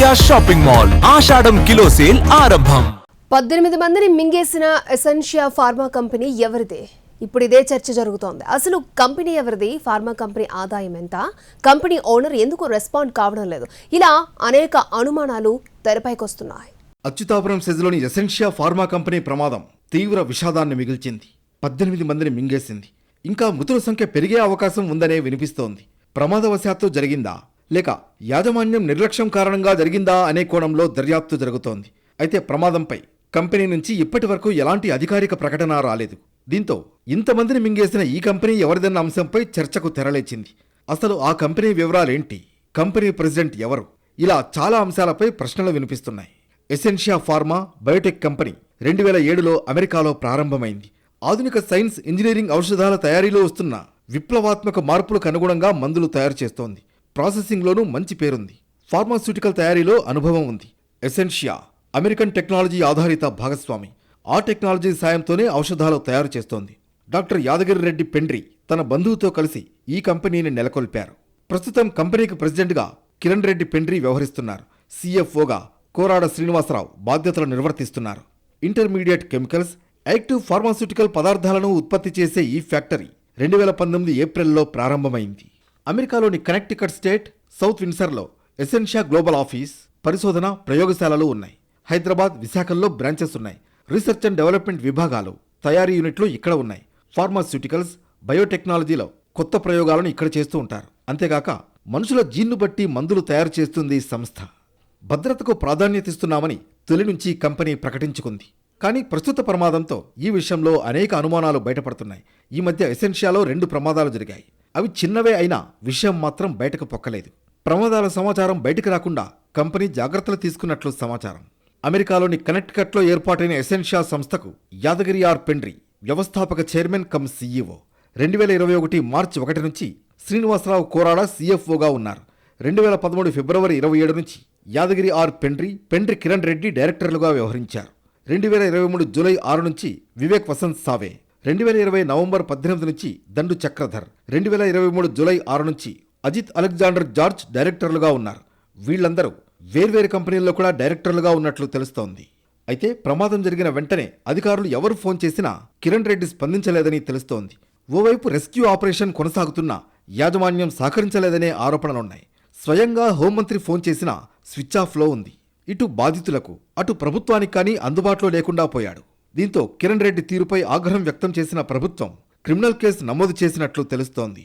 ASHA shopping mall ఆషాఢం kilo sale ఆరంభం. పద్దెనిమిది మందిని మింగేసిన ఎసెన్షియా ఫార్మా కంపెనీ ఎవరిదే? ఇప్పుడు ఇదే చర్చ జరుగుతోంది. అసలు కంపెనీ ఎవరిది? ఫార్మా కంపెనీ ఆదాయం ఎంత? కంపెనీ ఓనర్ ఎందుకు రెస్పాండ్ కావడం లేదు? ఇలా అనేక అనుమానాలు తెరపైకొస్తున్నాయి అచ్యుతాపురం సెజ్లోని ఎసెన్షియా ఫార్మా కంపెనీ ప్రమాదం తీవ్ర విషాదాన్ని మిగిల్చింది. పద్దెనిమిది మందిని మింగేసింది. ఇంకా మృతుల సంఖ్య పెరిగే అవకాశం ఉందనే వినిపిస్తోంది. ప్రమాదవశాత్తు జరిగిందా? లేక యాజమాన్యం నిర్లక్ష్యం కారణంగా జరిగిందా అనే కోణంలో దర్యాప్తు జరుగుతోంది. అయితే ప్రమాదంపై కంపెనీ నుంచి ఇప్పటి వరకు ఎలాంటి అధికారిక ప్రకటన రాలేదు. దీంతో ఇంతమందిని మింగేసిన ఈ కంపెనీ ఎవరిదన్న అంశంపై చర్చకు తెరలేచింది. అసలు ఆ కంపెనీ వివరాలేంటి? కంపెనీ ప్రెసిడెంట్ ఎవరు? ఇలా చాలా అంశాలపై ప్రశ్నలు వినిపిస్తున్నాయి. ఎసెన్షియా ఫార్మా బయోటెక్ కంపెనీ రెండు వేల ఏడులో అమెరికాలో ప్రారంభమైంది. ఆధునిక సైన్స్ ఇంజనీరింగ్ ఔషధాల తయారీలో వస్తున్న విప్లవాత్మక మార్పులకు అనుగుణంగా మందులు తయారు చేస్తోంది. ప్రాసెసింగ్లోనూ మంచి పేరుంది. ఫార్మాస్యూటికల్ తయారీలో అనుభవం ఉంది. ఎసెన్షియా అమెరికన్ టెక్నాలజీ ఆధారిత భాగస్వామి. ఆ టెక్నాలజీ సాయంతోనే ఔషధాలు తయారు చేస్తోంది. డాక్టర్ యాదగిరి రెడ్డి పెండ్రి తన బంధువుతో కలిసి ఈ కంపెనీని నెలకొల్పారు. ప్రస్తుతం కంపెనీకి ప్రెసిడెంట్గా కిరణ్ రెడ్డి పెండ్రి వ్యవహరిస్తున్నారు. సిఎఫ్ఓగా కోరాడ శ్రీనివాసరావు బాధ్యతలు నిర్వర్తిస్తున్నారు. ఇంటర్మీడియట్ కెమికల్స్ యాక్టివ్ ఫార్మాస్యూటికల్ పదార్థాలను ఉత్పత్తి చేసే ఈ ఫ్యాక్టరీ రెండు వేల పంతొమ్మిది ఏప్రిల్లో ప్రారంభమైంది. అమెరికాలోని కనెక్టికట్ స్టేట్ సౌత్ విన్సర్లో ఎసెన్షియా గ్లోబల్ ఆఫీస్ పరిశోధన ప్రయోగశాలలు ఉన్నాయి. హైదరాబాద్ విశాఖల్లో బ్రాంచెస్ ఉన్నాయి. రీసెర్చ్ అండ్ డెవలప్మెంట్ విభాగాలు తయారీ యూనిట్లు ఇక్కడ ఉన్నాయి. ఫార్మాస్యూటికల్స్ బయోటెక్నాలజీలో కొత్త ప్రయోగాలను ఇక్కడ చేస్తూ ఉంటారు. అంతేగాక మనుషుల జీన్ను బట్టి మందులు తయారు చేస్తుంది ఈ సంస్థ. భద్రతకు ప్రాధాన్యత ఇస్తున్నామని తొలి నుంచి కంపెనీ ప్రకటించుకుంది. కానీ ప్రస్తుత ప్రమాదంతో ఈ విషయంలో అనేక అనుమానాలు బయటపడుతున్నాయి. ఈ మధ్య ఎసెన్షియాలో రెండు ప్రమాదాలు జరిగాయి. అవి చిన్నవే అయినా విషయం మాత్రం బయటకు పొక్కలేదు. ప్రమాదాల సమాచారం బయటకు రాకుండా కంపెనీ జాగ్రత్తలు తీసుకున్నట్లు సమాచారం. అమెరికాలోని కనెక్టికట్లో ఏర్పాటైన ఎసెన్షియా సంస్థకు యాదగిరి ఆర్ పెండ్రి వ్యవస్థాపక చైర్మన్ కమ్ సీఈఓ. రెండు వేల ఇరవై ఒకటి మార్చి ఒకటి నుంచి శ్రీనివాసరావు కోరాడ సీఎఫ్ఓగా ఉన్నారు. రెండు వేల పదమూడు ఫిబ్రవరి ఇరవై ఏడు నుంచి యాదగిరి ఆర్ పెండ్రి పెండ్రి కిరణ్ రెడ్డి డైరెక్టర్లుగా వ్యవహరించారు. రెండు వేల ఇరవై మూడు జూలై ఆరు నుంచి వివేక్ వసంత్ సావే. రెండు వేల ఇరవై నవంబర్ పద్దెనిమిది నుంచి దండు చక్రధర్ రెండు వేల ఇరవై మూడు జూలై ఆరు నుంచి అజిత్ అలెగ్జాండర్ జార్జ్ డైరెక్టర్లుగా ఉన్నారు. వీళ్ళందరూ వేర్వేరు కంపెనీల్లో కూడా డైరెక్టర్లుగా ఉన్నట్లు తెలుస్తోంది. అయితే ప్రమాదం జరిగిన వెంటనే అధికారులు ఎవరు ఫోన్ చేసినా కిరణ్ రెడ్డి స్పందించలేదని తెలుస్తోంది. ఓవైపు రెస్క్యూ ఆపరేషన్ కొనసాగుతున్నా యాజమాన్యం సహకరించలేదనే ఆరోపణలున్నాయి. స్వయంగా హోంమంత్రి ఫోన్ చేసినా స్విచ్ ఆఫ్లో ఉంది. ఇటు బాధితులకు అటు ప్రభుత్వానికి కానీ అందుబాటులో లేకుండా పోయాడు. దీంతో కిరణ్ రెడ్డి తీరుపై ఆగ్రహం వ్యక్తం చేసిన ప్రభుత్వం క్రిమినల్ కేసు నమోదు చేసినట్లు తెలుస్తోంది.